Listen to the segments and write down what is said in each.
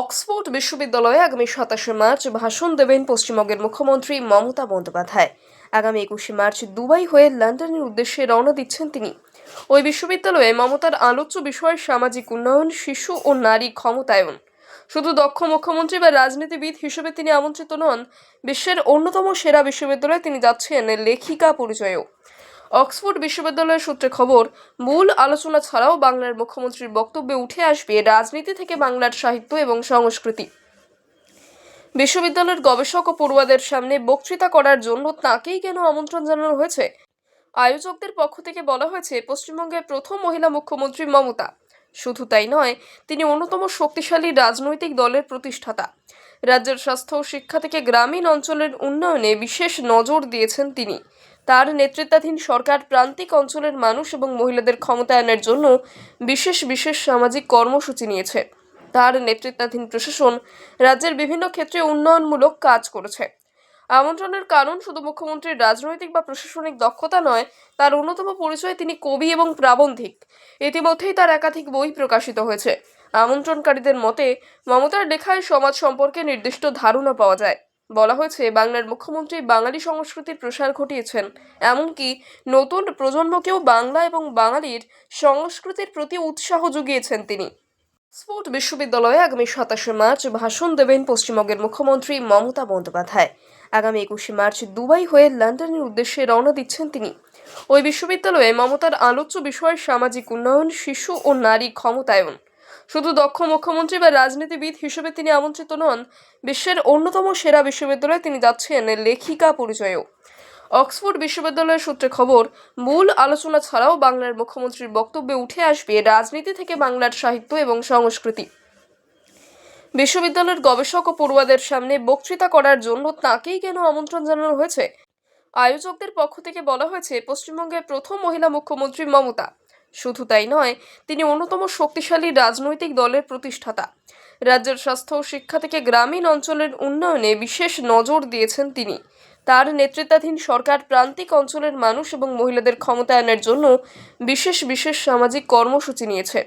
Oxford বিশ্ববিদ্যালয়ে আগামী সাতাশে মার্চ ভাষণ দেবেন পশ্চিমবঙ্গের মুখ্যমন্ত্রী মমতা বন্দ্যোপাধ্যায়। আগামী একুশে মার্চ দুবাই হয়ে লন্ডনের উদ্দেশ্যে রওনা দিচ্ছেন তিনি। ওই বিশ্ববিদ্যালয়ে মমতার আলোচ্য বিষয় সামাজিক উন্নয়ন, শিশু ও নারী ক্ষমতায়ন। শুধু দক্ষ মুখ্যমন্ত্রী বা রাজনীতিবিদ হিসেবে তিনি আমন্ত্রিত নন, বিশ্বের অন্যতম সেরা বিশ্ববিদ্যালয়ে তিনি যাচ্ছেন লেখিকা পরিচয়েও। অক্সফোর্ড বিশ্ববিদ্যালয়ের সূত্রে খবর, মূল আলোচনা ছাড়াও বাংলার মুখ্যমন্ত্রীর বক্তব্যে উঠে আসবে রাজনীতি থেকে বাংলার সাহিত্য এবং সংস্কৃতি। বিশ্ববিদ্যালয়ের গবেষক ও পড়ুয়াদের সামনে বক্তৃতা করার জন্য তাকেই কেন আমন্ত্রণ জানানো হয়েছে? আয়োজকদের পক্ষ থেকে বলা হয়েছে, পশ্চিমবঙ্গের প্রথম মহিলা মুখ্যমন্ত্রী মমতা। শুধু তাই নয়, তিনি অন্যতম শক্তিশালী রাজনৈতিক দলের প্রতিষ্ঠাতা। রাজ্যের স্বাস্থ্য ও শিক্ষা থেকে গ্রামীণ অঞ্চলের উন্নয়নে বিশেষ নজর দিয়েছেন তিনি। তার নেতৃত্বাধীন সরকার প্রান্তিক অঞ্চলের মানুষ এবং মহিলাদের ক্ষমতায়নের জন্য বিশেষ বিশেষ সামাজিক কর্মসূচি নিয়েছে। তার নেতৃত্বাধীন প্রশাসন রাজ্যের বিভিন্ন ক্ষেত্রে উন্নয়নমূলক কাজ করেছে। আমন্ত্রণের কারণ শুধু মুখ্যমন্ত্রীর রাজনৈতিক বা প্রশাসনিক দক্ষতা নয়, তার অন্যতম পরিচয় তিনি কবি এবং প্রাবন্ধিক। ইতিমধ্যেই তার একাধিক বই প্রকাশিত হয়েছে। আমন্ত্রণকারীদের মতে, মমতার লেখায় সমাজ সম্পর্কে নির্দিষ্ট ধারণা পাওয়া যায়। বলা হয়েছে, বাংলার মুখ্যমন্ত্রী বাঙালি সংস্কৃতির প্রসার ঘটিয়েছেন। এমনকি নতুন প্রজন্মকেও বাংলা এবং বাঙালির সংস্কৃতির প্রতি উৎসাহ জুগিয়েছেন তিনি। স্পোর্ট বিশ্ববিদ্যালয়ে আগামী সাতাশে মার্চ ভাষণ দেবেন পশ্চিমবঙ্গের মুখ্যমন্ত্রী মমতা বন্দ্যোপাধ্যায়। আগামী একুশে মার্চ দুবাই হয়ে লন্ডনের উদ্দেশ্যে রওনা দিচ্ছেন তিনি। ওই বিশ্ববিদ্যালয়ে মমতার আলোচ্য বিষয় সামাজিক উন্নয়ন, শিশু ও নারী ক্ষমতায়ন। শুধু দক্ষ মুখ্যমন্ত্রী বা রাজনীতিবিদ হিসেবে তিনি আমন্ত্রিত নন, বিশ্বের অন্যতম সেরা বিশ্ববিদ্যালয়ে তিনি যাচ্ছেন লেখিকা পরিচয়েও। অক্সফোর্ড বিশ্ববিদ্যালয়ের সূত্রে খবর, মূল আলোচনা ছাড়াও বাংলার মুখ্যমন্ত্রীর বক্তব্যে উঠে আসবে রাজনীতি থেকে বাংলার সাহিত্য এবং সংস্কৃতি। বিশ্ববিদ্যালয়ের গবেষক ও পড়ুয়াদের সামনে বক্তৃতা করার জন্য তাকেই কেন আমন্ত্রণ জানানো হয়েছে? আয়োজকদের পক্ষ থেকে বলা হয়েছে, পশ্চিমবঙ্গের প্রথম মহিলা মুখ্যমন্ত্রী মমতা। শুধু তাই নয়, তিনি অন্যতম শক্তিশালী রাজনৈতিক দলের প্রতিষ্ঠাতা। রাজ্যের স্বাস্থ্য ও শিক্ষা থেকে গ্রামীণ অঞ্চলের উন্নয়নে বিশেষ নজর দিয়েছেন তিনি। তার নেতৃত্বাধীন সরকার প্রান্তিক অঞ্চলের মানুষ এবং মহিলাদের ক্ষমতায়নের জন্য বিশেষ বিশেষ সামাজিক কর্মসূচি নিয়েছে।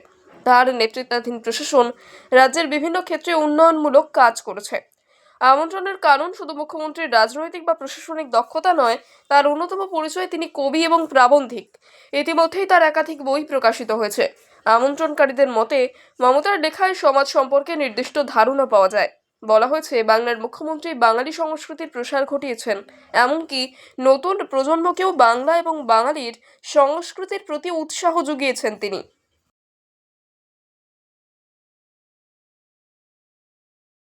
তার নেতৃত্বাধীন প্রশাসন রাজ্যের বিভিন্ন ক্ষেত্রে উন্নয়নমূলক কাজ করেছে। আমন্ত্রণের কারণ শুধু মুখ্যমন্ত্রীর রাজনৈতিক বা প্রশাসনিক দক্ষতা নয়, তার অন্যতম পরিচয় তিনি কবি এবং প্রাবন্ধিক। ইতিমধ্যেই তার একাধিক বই প্রকাশিত হয়েছে। আমন্ত্রণকারীদের মতে, মমতার লেখায় সমাজ সম্পর্কে নির্দিষ্ট ধারণা পাওয়া যায়। বলা হয়েছে, বাংলার মুখ্যমন্ত্রী বাঙালি সংস্কৃতির প্রসার ঘটিয়েছেন। এমনকি নতুন প্রজন্মকেও বাংলা এবং বাঙালির সংস্কৃতির প্রতি উৎসাহ জুগিয়েছেন তিনি।